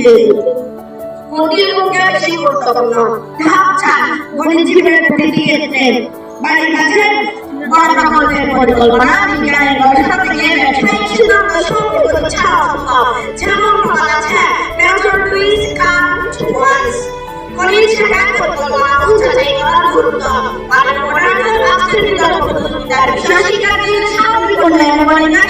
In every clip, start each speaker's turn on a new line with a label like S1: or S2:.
S1: ইংরেজি মোদীর মুখে বেশি গুরুত্বপূর্ণ ধাপ চান প্রতি দিয়েছেন বাড়ির কাছে গণপ্রকল্পের পরিকল্পনা। বিজ্ঞানের গবেষণা থেকে ব্যবসায়িক সিদ্ধান্ত সম্পর্কিত ছাড়া সম্ভব যেমন কথা আছে মেজর টুইস কাম ওয়ান্স গণিত শেখার পরিকল্পনা ও যাচাই করার গুরুত্ব মানে মডার্ন আজকের বিদ্যালয় প্রতিযোগিতার বিষয় শিক্ষার্থীদের সামগ্রিক উন্নয়নে বলে নাকি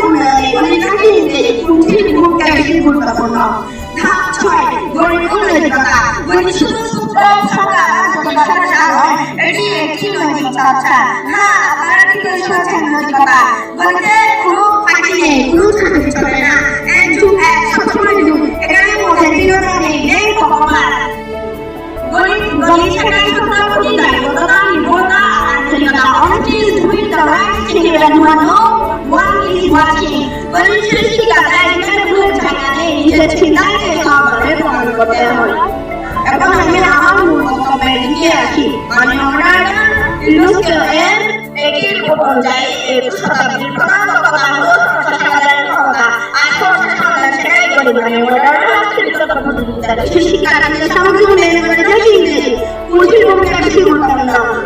S1: উন্নয়নে গণিত ইংরেজি পুঁথির ভূমিকা বেশি গুরুত্বপূর্ণ ধাপ ছয় গণিত নৈতিকতা গণিত শুধু জটিলতা না নয় এটি একটি নৈতিক চর্চা হ্যাঁ আপনারা ঠিক শুনেছেন নৈতিকতা গণিতে কোনো ফাঁকি নেই কোনো ছাঁচি চলে না এক যুগ এক সবসময় যুগ এখানে মধ্যে বিনোদন নেই নেই পক্ষপাত গণিত গণিত শেখার জন্য প্রতি দায়বদ্ধতা নির্ভরতা আন্তরিকতা honesty is doing the right thing even নেই নিজের চিন্তাকে সহভাবে প্রমাণ করতে হয় এখন আমি আমার মূল বক্তব্যের দিকে আসি। মানে সমস্যা সেটাই করি মানে করে ইংরেজি। পুঁজির ভূমিকা বেশি গুরুত্বপূর্ণ।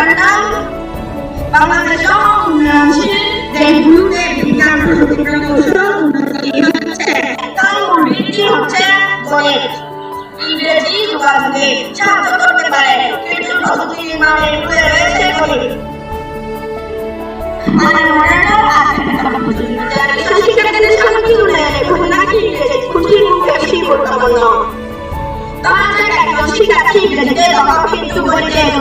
S1: অবদানটা বাংলাদেশ উন্নয়নশীল দেশগুলোতে বিজ্ঞান প্রযুক্তি কৌশল উন্নতি হচ্ছে তার মূল ভিত্তি হচ্ছে গণিত ইংরেজি যোগাযোগে সাহায্য করতে পারে কিন্তু প্রযুক্তি নির্মাণের মূলে রয়েছে গণিত আমার মডার্ন আজকের শিক্ষার্থীদের সামগ্রিক উন্নয়নে খুলনাকে ইংরেজি খুঁটির মুখে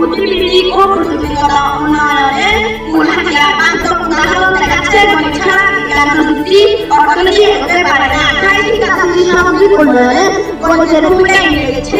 S1: বুদ্ধিবৃত্তিক ও প্রযুক্তিগত উন্নয়নের মূল হাতিয়ার দেখাচ্ছে গণিত বিজ্ঞান প্রযুক্তি অর্থনীতি হতে পারে না তাই সামগ্রিক উন্নয়নে গণিতের ভূমিকা অনেক বেশি